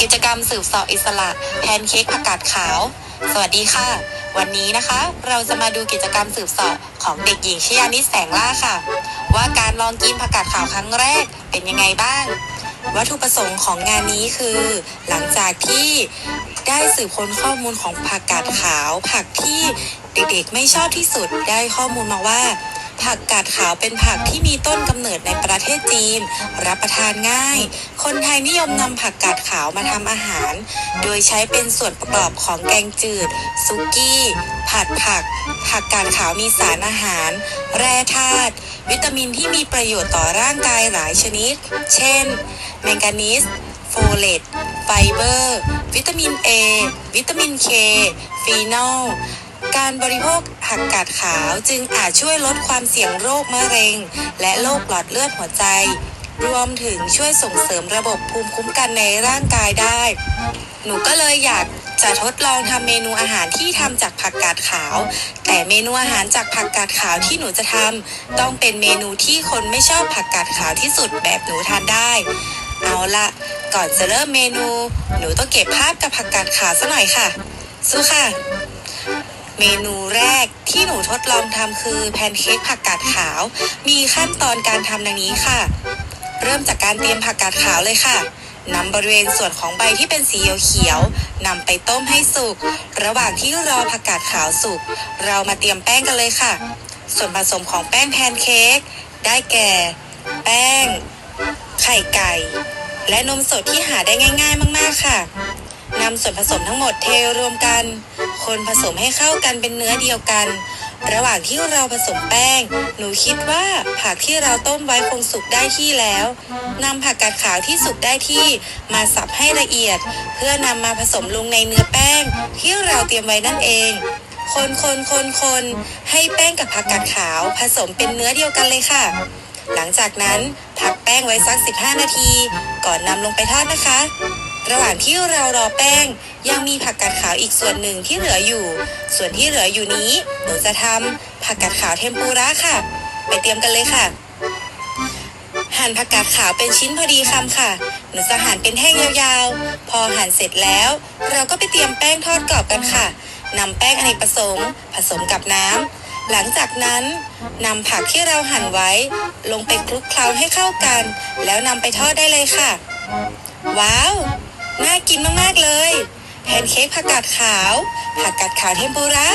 กิจกรรมสืบสอบอิสระแพนเค้กผักกาดขาว สวัสดีค่ะ วันนี้นะคะ เราจะมาดูกิจกรรมสืบสอบของเด็กหญิงชยานิสแสงล่าค่ะ ว่าการลองกินผักกาดขาวครั้งแรกเป็นยังไงบ้าง วัตถุประสงค์ของงานนี้คือ หลังจากที่ได้สืบค้นข้อมูลของผักกาดขาว ผักที่เด็กๆไม่ชอบที่สุดได้ข้อมูลมาว่า ผักกาดขาวเป็นผักที่มีต้นกำเนิดในประเทศจีน รับประทานง่าย คนไทยนิยมนำผักกาดขาวมาทำอาหาร โดยใช้เป็นส่วนประกอบของแกงจืด ซุกี้ ผัดผัก ผักกาดขาวมีสารอาหาร แร่ธาตุวิตามินที่มีประโยชน์ต่อร่างกายหลายชนิด เช่น แมงกานีสโฟเลตไฟเบอร์ วิตามิน A วิตามิน K ฟีนอล การบริโภคผักกาดขาวจึงอาจช่วยลดความเสี่ยงโรคมะเร็ง และโรคหลอดเลือดหัวใจ รวมถึงช่วยส่งเสริมระบบภูมิคุ้มกันในร่างกายได้ หนูก็เลยอยากจะทดลองทำเมนูอาหารที่ทำจากผักกาดขาว แต่เมนูอาหารจากผักกาดขาวที่หนูจะทำต้องเป็นเมนูที่คนไม่ชอบผักกาดขาวที่สุดแบบหนูทานได้ เอาละก่อนจะเริ่มเมนู หนูต้องเก็บภาพกับผักกาดขาวซะหน่อยค่ะ สู้ค่ะ เมนูแรกที่หนูทดลองทำคือแพนเค้กผักกาดขาว มีขั้นตอนการทำดังนี้ค่ะ เริ่มจากการเตรียมผักกาดขาวเลยค่ะนำบริเวณส่วนของใบที่เป็นสีเขียวนำไปต้มให้สุก ระหว่างที่รอผักกาดขาวสุก เรามาเตรียมแป้งกันเลยค่ะ ส่วนผสมของแป้งแพนเค้กได้แก่ แป้ง ไข่ไก่ และนมสดที่หาได้ง่าย ๆ มาก ๆ ค่ะ นำส่วนผสมทั้งหมดเทรวมกัน คนผสมให้เข้ากันเป็นเนื้อเดียวกัน ระหว่างที่เราผสมแป้ง หนูคิดว่าผักที่เราต้มไว้คงสุกได้ที่แล้วนำผักกาดขาวที่สุกได้ที่มาสับให้ละเอียด เพื่อนำมาผสมลงในเนื้อแป้ง ที่เราเตรียมไว้นั่นเองคนคนคนคนให้แป้งกับผักกาดขาวผสมเป็นเนื้อเดียวกันเลยค่ะ หลังจากนั้นพักแป้งไว้สัก 15 นาที ก่อนนำลงไปทอดนะคะ ระหว่างที่เรารอแป้ง ยังมีผักกาดขาวอีกส่วนหนึ่งที่เหลืออยู่ ส่วนที่เหลืออยู่นี้หนูจะทำผักกาดขาวเทมปุระค่ะ ไปเตรียมกันเลยค่ะ หั่นผักกาดขาวเป็นชิ้นพอดีคำค่ะหนูจะหั่นเป็นแท่งยาวๆ พอหั่นเสร็จแล้ว เราก็ไปเตรียมแป้งทอดกรอบกันค่ะนำแป้งอเนกประสงค์ผสมกับน้ำหลังจากนั้นนำผักที่เราหั่นไว้ ลงไปคลุกเคล้าให้เข้ากัน แล้วนำไปทอดได้เลยค่ะ ว้าว กินมากๆเลย แพนเค้กผักกาดขาว ผักกาดขาวเทมปุระ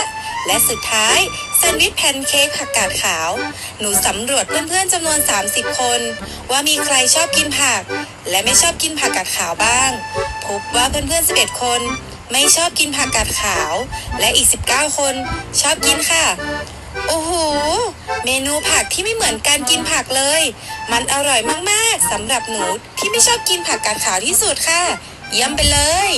และสุดท้ายแซนด์วิชแพนเค้กผักกาดขาว หนูสำรวจเพื่อนๆจำนวน 30 คน ว่ามีใครชอบกินผัก และไม่ชอบกินผักกาดขาวบ้าง พบว่าเพื่อนๆ 11 คนไม่ชอบกินผักกาดขาว และอีก 19 คนชอบกินค่ะ โอ้โห เมนูผักที่ไม่เหมือนการกินผักเลย มันอร่อยมากๆสำหรับหนูที่ไม่ชอบกินผักกาดขาวที่สุดค่ะ เยี่ยมไปเลย